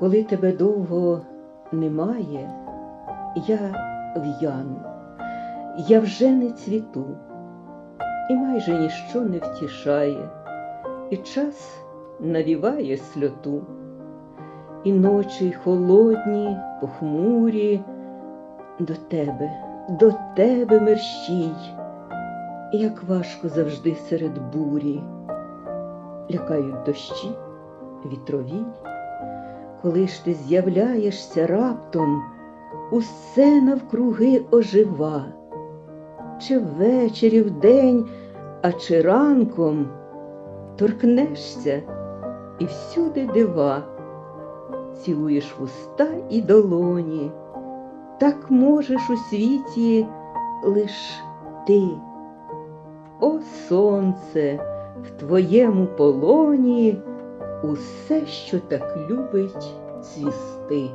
Коли тебе довго немає, я в'яну, я вже не цвіту, і майже ніщо не втішає, і час навіває сльоту, і ночі холодні, похмурі, до тебе, до тебе мерщій, як важко завжди серед бурі, лякають дощі, вітровій. Коли ж ти з'являєшся раптом, усе навкруги ожива, чи ввечері вдень, а чи ранком торкнешся і всюди дива, цілуєш вуста і долоні, так можеш у світі лиш ти. О сонце, в твоєму полоні усе, що так любить цвісти.